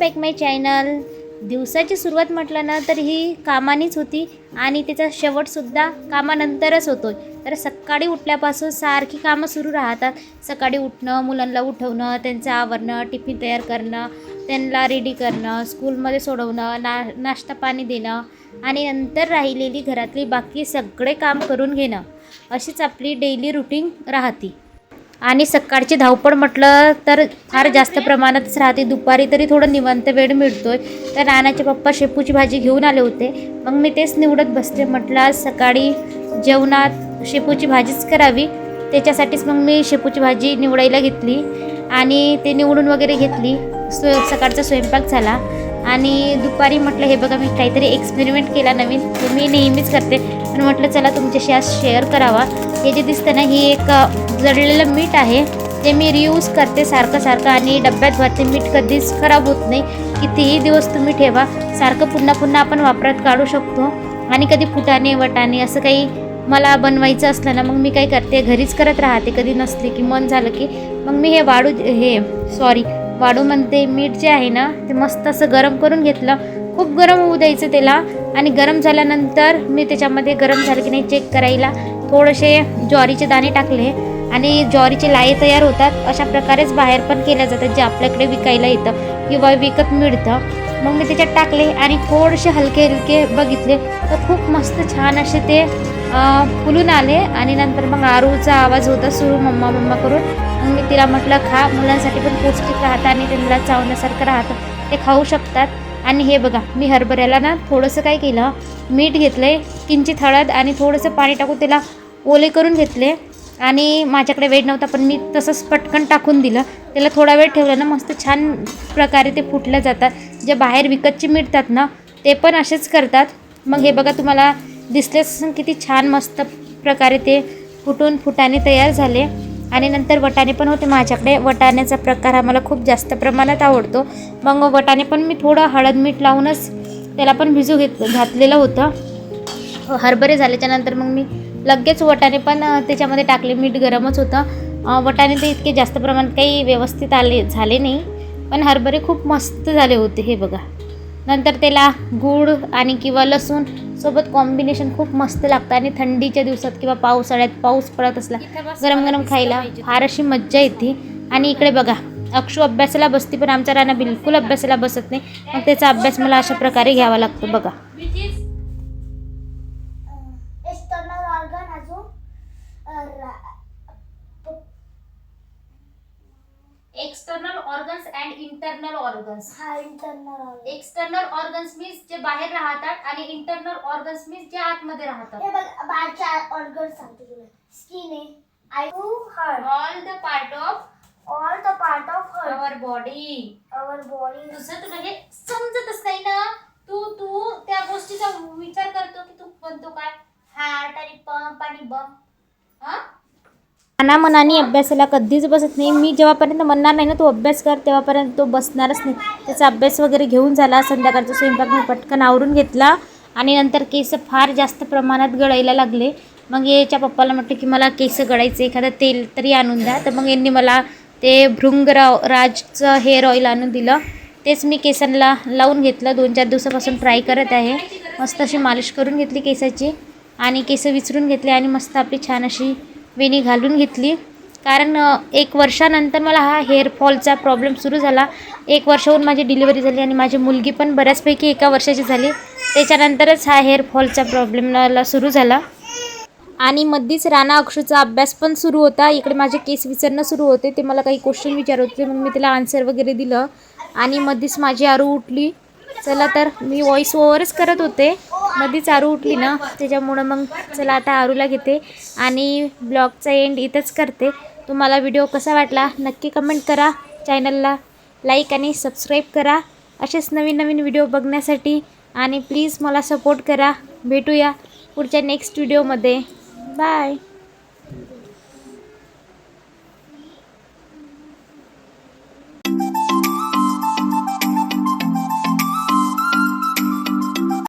Back माय channel दिवसाची सुरुवात म्हटलं ना तर ही कामानीच होती आणि त्याचा शेवटसुद्धा कामानंतरच होतो तर सकाळी उठल्यापासून सारखी कामं सुरू राहतात. सकाळी उठणं मुलांना उठवणं त्यांचं आवरणं टिफिन तयार करणं त्यांना रेडी करणं स्कूलमध्ये सोडवणं ना नाश्ता पाणी देणं आणि नंतर राहिलेली घरातली बाकी सगळे काम करून घेणं. अशीच आपली डेली रुटीन राहते. आणि सकाळची धावपळ म्हटलं तर फार जास्त प्रमाणातच राहते. दुपारी तरी थोडं निवांत वेळ मिळतोय. तर नानाचे पप्पा शेपूची भाजी घेऊन आले होते. मग मी तेच निवडत बसले. म्हटलं आज सकाळी जेवणात शेपूची भाजीच करावी. त्याच्यासाठीच मग मी शेपूची भाजी निवडायला घेतली आणि ते निवडून वगैरे घेतली. स्वय सकाळचा स्वयंपाक झाला. आणि दुपारी म्हटलं हे बघा मी काहीतरी एक्सपेरिमेंट केला नवीन मी नेहमीच करते. पण म्हटलं चला तुमच्याशी आज शेअर करावा. हे जे दिसतं ना ही एक जळलेलं मीठ आहे. ते मी रियूज करते सारखं सारखं आणि डब्यात भरते. मीठ कधीच खराब होत नाही. कितीही दिवस तुम्ही ठेवा. सारखं पुन्हा पुन्हा आपण वापरात काढू शकतो. आणि कधी फुटाणे वटाणे असं काही मला बनवायचं असलं ना मग मी काय करते घरीच करत राहते. कधी नसले की मन झालं की मग मी हे वाढू हे सॉरी वाढू म्हणते मीठ जे आहे ना ते मस्त असं गरम करून घेतलं. खूप गरम होऊ द्यायचं त्याला. आणि गरम झाल्यानंतर मी त्याच्यामध्ये गरम झालं की नाही चेक करायला. थोडेसे ज्वारीचे दाणे टाकले. आणि ज्वारीचे लाये तयार होतात. अशा प्रकारेच बाहेर पण केल्या जातात जे आपल्याकडे विकायला येतं किंवा विकत मिळतं. मग मी त्याच्यात टाकले आणि थोडेसे हलके हलके बघितले. तर खूप मस्त छान असे ते फुलून आले आणि नंतर मग आरूचा आवाज होता सुरू मम्मा मम्मा करून. मग मी तिला म्हटलं खा मुलांसाठी पण पौष्टिक राहतं आणि त्यांना चावण्यासारखं राहतं. ते खाऊ शकतात. आणि हे बघा मी हरभऱ्याला ना थोडंसं काय केलं मीठ घेतलं आहे किंचित हळद आणि थोडंसं पाणी टाकून त्याला ओले करून घेतले. आणि माझ्याकडे वेळ नव्हता पण मी तसंच पटकन टाकून दिलं. त्याला थोडा वेळ ठेवलं ना मस्त छान प्रकारे ते फुटल्या जातात. जे बाहेर विकतचे मिळतात ना ते पण असेच करतात. मग हे बघा तुम्हाला दिसलेच असून किती छान मस्त प्रकारे ते फुटून फुटाने तयार झाले. आणि नंतर वटाणे पण होते माझ्याकडे. वटाण्याचा प्रकार हा मला खूप जास्त प्रमाणात आवडतो. मग वटाणे पण मी थोडं हळद मीठ लावूनच त्याला पण भिजू घेत घातलेलं होतं. हरभरे झाल्याच्यानंतर मग मी लगेच वटाणे पण त्याच्यामध्ये टाकले. मीठ गरमच होतं. वटाणे ते इतके जास्त प्रमाणात काही व्यवस्थित आले झाले नाही. पण हरभरे खूप मस्त झाले होते हे बघा. नंतर त्याला गूळ आणि किंवा लसूण सोबत कॉम्बिनेशन खूप मस्त लागतं. आणि थंडीच्या दिवसात किंवा पावसाळ्यात पाऊस पडत असला गरम गरम खायला फार अशी मज्जा येते. आणि इकडे बघा अक्षू अभ्यासाला बसते पण आमचा राणा बिलकुल अभ्यासाला बसत नाही. मग त्याचा अभ्यास मला अशा प्रकारे घ्यावा लागतो. बघा. ऑर्गन्स अँड इंटरनल ऑर्गन्स हा इंटरनल एक्सटर्नल ऑर्गन्स मीन्स जे बाहेर राहतात आणि इंटरनल ऑर्गन्स मीन्स जे आतमध्ये राहतात. हे बघ बाहेरच्या ऑर्गन सांगते तुला. स्किन आहे eye to heart all the part of all the part of our body our body दुसरं तुला हे समजतच नाही ना? तू तू त्या गोष्टीचा विचार करतो की तू म्हणतो काय? हार्ट आणि पंप आणि हा मनाने अभ्यासाला कधीच बसत नाही. मी जेव्हापर्यंत म्हणणार नाही ना तू अभ्यास कर तेव्हापर्यंत तो बसणारच नाही. त्याचा अभ्यास वगैरे घेऊन झाला संध्याकाळचा स्वयंपाक मी पटकन आवरून घेतला आणि नंतर केस फार जास्त प्रमाणात गळायला लागले. मग याच्या पप्पाला म्हटलं की मला केस गळायचे एखादं तेल तरी आणून द्या. तर मग यांनी मला ते भृंगराव राजचं हेअर ऑइल आणून दिलं. तेच मी केसांना लावून घेतलं. दोन चार दिवसापासून ट्राय करत आहे. मस्त अशी मालिश करून घेतली केसाची आणि केस विचरून घेतले आणि मस्त आपली छान अशी वेणी घालून घेतली. कारण एक वर्षानंतर मला हा हेअरफॉलचा प्रॉब्लेम सुरू झाला. एक वर्षाहून माझी डिलिव्हरी झाली आणि माझी मुलगी पण बऱ्याचपैकी एका वर्षाची झाली. त्याच्यानंतरच हा हेअरफॉलचा फॉलचा प्रॉब्लेमला सुरू झाला. आणि मध्येच राणा अक्षूचा अभ्यास पण सुरू होता. इकडे माझे केस विचारणं सुरू होते. ते मला काही क्वेश्चन विचारत होते. मग मी तिला आन्सर वगैरे दिलं. आणि मध्येच माझी आरू उठली. चला तर मी व्हॉइस ओव्हरच करत होते. मध्येच आरू उठली ना त्याच्यामुळं मग चला आता आरूला घेते आणि ब्लॉगचा एंड इथंच करते. तुम्हाला व्हिडिओ कसा वाटला नक्की कमेंट करा. चॅनलला लाईक आणि सबस्क्राईब करा. असेच नवीन नवीन व्हिडिओ बघण्यासाठी आणि प्लीज मला सपोर्ट करा. भेटूया पुढच्या नेक्स्ट व्हिडिओमध्ये बाय